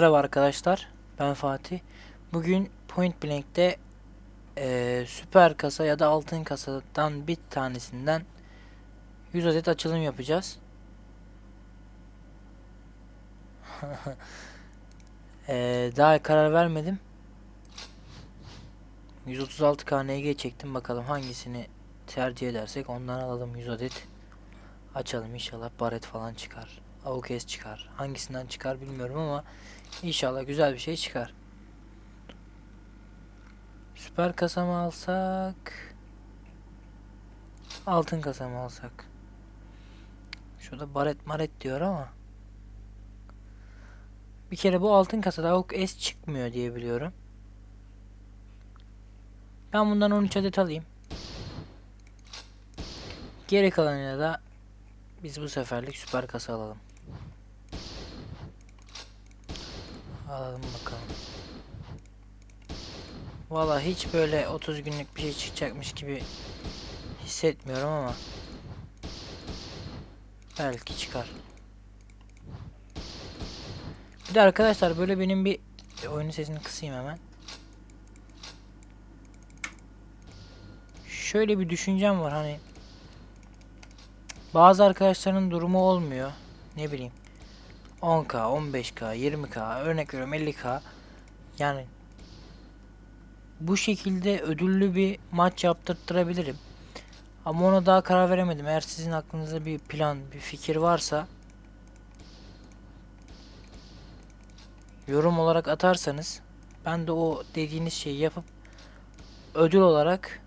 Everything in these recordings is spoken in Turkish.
Merhaba arkadaşlar, ben Fatih. Bugün Point Blank'te eee, süper kasa ya da altın kasadan bir tanesinden 100 adet açılım yapacağız. Eee, daha karar vermedim. 136 KNG çektim bakalım hangisini tercih edersek ondan alalım 100 adet. Açalım inşallah baret falan çıkar. Avukes çıkar. Hangisinden çıkar bilmiyorum ama İnşallah güzel bir şey çıkar. Süper kasa mı alsak? Altın kasa mı alsak? Şurada baret maret diyor ama. Bir kere bu altın kasada Avuk S çıkmıyor diye biliyorum. Ben bundan 13 adet alayım. Geri kalanıyla da biz bu seferlik süper kasa alalım. Alalım bakalım. Valla hiç böyle 30 günlük bir şey çıkacakmış gibi hissetmiyorum ama belki çıkar. Bir de arkadaşlar böyle benim bir oyunun sesini kısayım hemen. Şöyle bir düşüncem var hani bazı arkadaşların durumu olmuyor. Ne bileyim 10k, 15k, 20k, örnek veriyorum 50k. Yani bu şekilde ödüllü bir maç yaptırtırabilirim. Ama ona daha karar veremedim. Eğer sizin aklınızda bir plan, bir fikir varsa yorum olarak atarsanız ben de o dediğiniz şeyi yapıp ödül olarak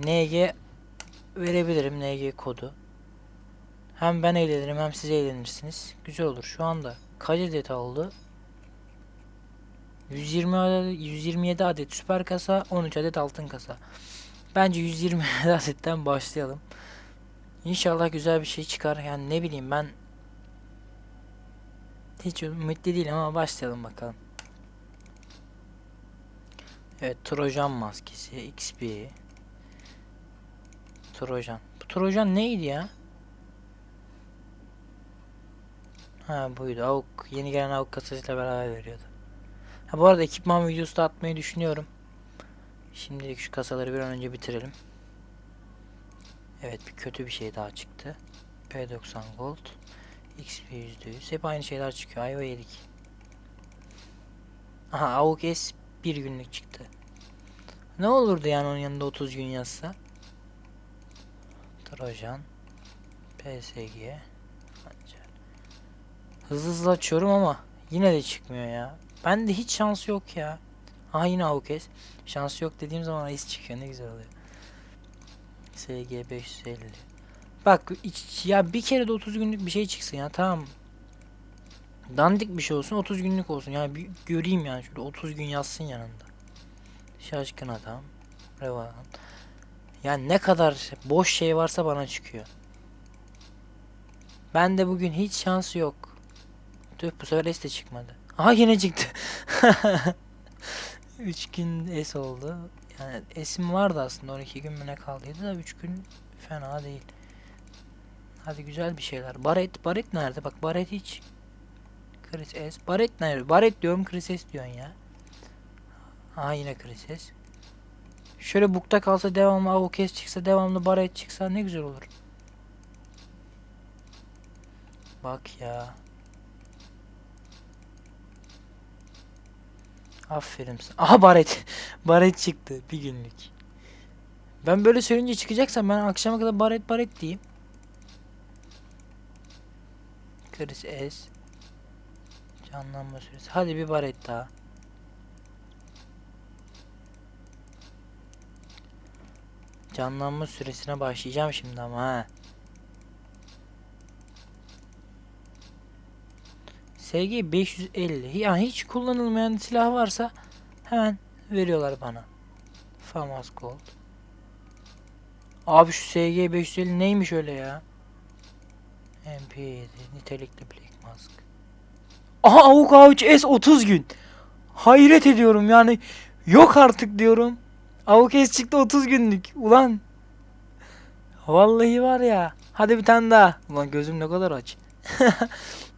NG verebilirim NG kodu. Hem ben eğlenirim hem siz eğlenirsiniz. Güzel olur. Şu anda kaç adet aldı? 120 adet, 127 adet süper kasa, 13 adet altın kasa. Bence 120 adetten başlayalım. İnşallah güzel bir şey çıkar. Yani ne bileyim ben hiç ümitli değilim ama başlayalım bakalım. Evet, Trojan maskesi, XP. Trojan. Bu Trojan neydi ya? Ha buydu. Avuk yeni gelen avuk kasasıyla beraber veriyordu. Ha bu arada ekipman videosu da atmayı düşünüyorum. Şimdilik şu kasaları bir an önce bitirelim. Evet bir kötü bir şey daha çıktı. P90 Gold. XP %100. Hep aynı şeyler çıkıyor. Ayva yedik. Aha Avuk S bir günlük çıktı. Ne olurdu yani onun yanında 30 gün yazsa? Trojan. PSG. Hızlı hızlı açıyorum ama yine de çıkmıyor ya. Bende hiç şans yok ya. Aha yine Avukes. Şans yok dediğim zaman Ace çıkıyor ne güzel oluyor. SG 550. Bak ya bir kere de 30 günlük bir şey çıksın ya tamam. Dandik bir şey olsun 30 günlük olsun. Yani bir göreyim yani şöyle 30 gün yazsın yanında. Şaşkın adam. Revan. Yani ne kadar boş şey varsa bana çıkıyor. Ben de bugün hiç şansı yok. Tüh bu sefer S de çıkmadı. Aha yine çıktı. 3 gün S oldu. Yani S'im vardı aslında 12 gün mü kaldıydı da 3 gün fena değil. Hadi güzel bir şeyler. Baret, Baret nerede? Bak Baret hiç. Chris S. Baret nerede? Baret diyorum Chris S diyorsun ya. Aha yine Chris S. Şöyle bukta kalsa devamlı Avokes çıksa devamlı Baret çıksa ne güzel olur. Bak ya. Aferin sana. Aha baret. baret çıktı bir günlük. Ben böyle söyleyince çıkacaksa ben akşama kadar baret baret diyeyim. Chris S. Canlanma süresi. Hadi bir baret daha. Canlanma süresine başlayacağım şimdi ama ha. SG 550. Yani hiç kullanılmayan silah varsa hemen veriyorlar bana. Famas Gold. Abi şu SG 550 neymiş öyle ya? MP7 nitelikli Black Mask. Aha Avuk Avuç S 30 gün. Hayret ediyorum yani. Yok artık diyorum. Avuk S çıktı 30 günlük. Ulan. Vallahi var ya. Hadi bir tane daha. Ulan gözüm ne kadar aç.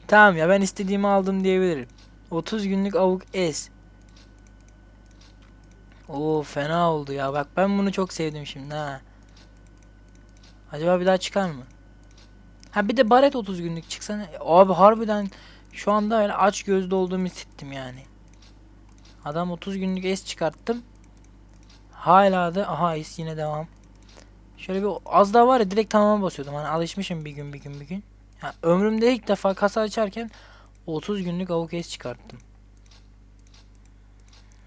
Tamam ya ben istediğimi aldım diyebilirim. 30 günlük avuk es. Oo fena oldu ya. Bak ben bunu çok sevdim şimdi ha. Acaba bir daha çıkar mı? Ha bir de baret 30 günlük çıksana. Abi harbiden şu anda öyle aç gözlü olduğumu hissettim yani. Adam 30 günlük es çıkarttım. Hala da aha es yine devam. Şöyle bir az daha var ya direkt tamama basıyordum. Hani alışmışım bir gün bir gün bir gün. Ya ömrümde ilk defa kasa açarken 30 günlük avuk es çıkarttım.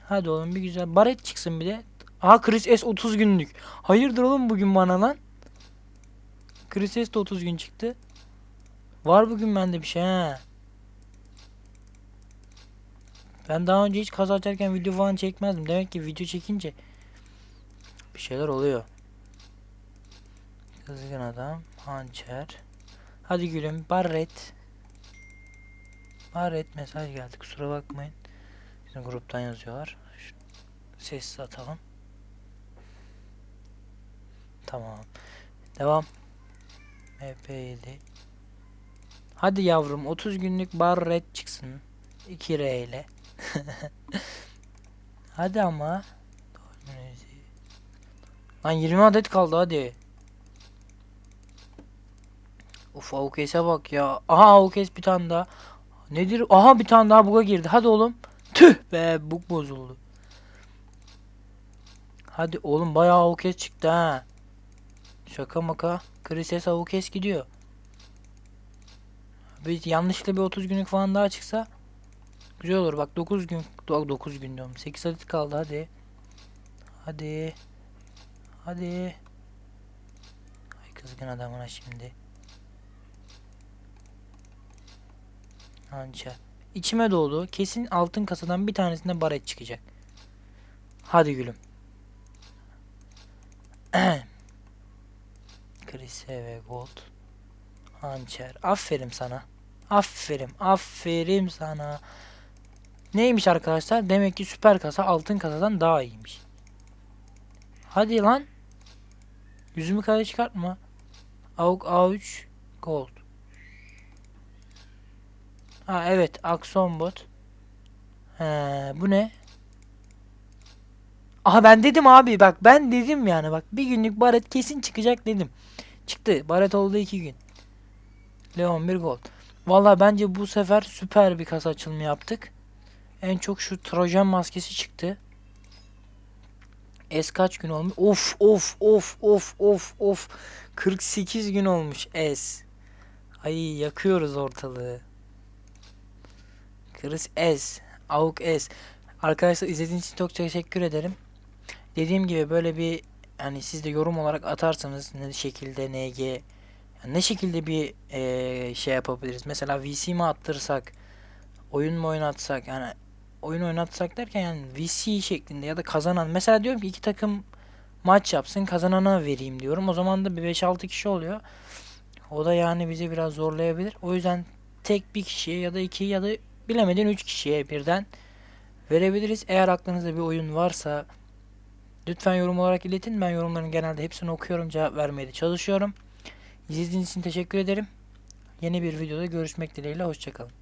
Hadi oğlum bir güzel baret çıksın bir de. Aha Chris S 30 günlük. Hayırdır oğlum bugün bana lan? Chris S de 30 gün çıktı. Var bugün bende bir şey ha. Ben daha önce hiç kaza açarken video falan çekmezdim. Demek ki video çekince bir şeyler oluyor. Kızgın adam, hançer. Hadi gülüm, barret. Barret mesaj geldi. Kusura bakmayın. Bizim gruptan yazıyorlar. Sessiz atalım. Tamam. Devam. MP7. Hadi yavrum 30 günlük barret çıksın. 2R ile. hadi ama. Lan 20 adet kaldı hadi. Uf Avukes'e bak ya. Aha Avukes bir tane daha. Nedir? Aha bir tane daha buga girdi. Hadi oğlum. Tüh be bug bozuldu. Hadi oğlum bayağı Avukes çıktı ha. Şaka maka. Krises Avukes gidiyor. Bir yanlışlıkla bir 30 günlük falan daha çıksa güzel olur. Bak 9 gün 9 gün diyorum. 8 adet kaldı hadi. Hadi. Hadi. Ay kızgın adamına şimdi. Anca. İçime doğdu. Kesin altın kasadan bir tanesinde baret çıkacak. Hadi gülüm. Krise ve Gold. Hançer. Aferin sana. Aferin. Aferin sana. Neymiş arkadaşlar? Demek ki süper kasa altın kasadan daha iyiymiş. Hadi lan. Yüzümü kare çıkartma. AUK A3 Gold. Ha evet Akson bot. He, bu ne? Aha ben dedim abi bak ben dedim yani bak bir günlük baret kesin çıkacak dedim. Çıktı. Baret oldu iki gün. Leon bir gol. Valla bence bu sefer süper bir kasa açılımı yaptık. En çok şu Trojan maskesi çıktı. Es kaç gün olmuş? Of of of of of of. 48 gün olmuş Es. Ay yakıyoruz ortalığı. Chris S. Avuk S. Arkadaşlar izlediğiniz için çok teşekkür ederim. Dediğim gibi böyle bir hani siz de yorum olarak atarsanız ne şekilde NG yani ne şekilde bir eee, şey yapabiliriz. Mesela VC mi attırsak, oyun mu oynatsak yani oyun oynatsak derken yani VC şeklinde ya da kazanan. Mesela diyorum ki iki takım maç yapsın kazanana vereyim diyorum. O zaman da bir 5-6 kişi oluyor. O da yani bizi biraz zorlayabilir. O yüzden tek bir kişiye ya da iki ya da bilemedin 3 kişiye birden verebiliriz. Eğer aklınızda bir oyun varsa lütfen yorum olarak iletin. Ben yorumların genelde hepsini okuyorum, cevap vermeye de çalışıyorum. İzlediğiniz için teşekkür ederim. Yeni bir videoda görüşmek dileğiyle. Hoşçakalın.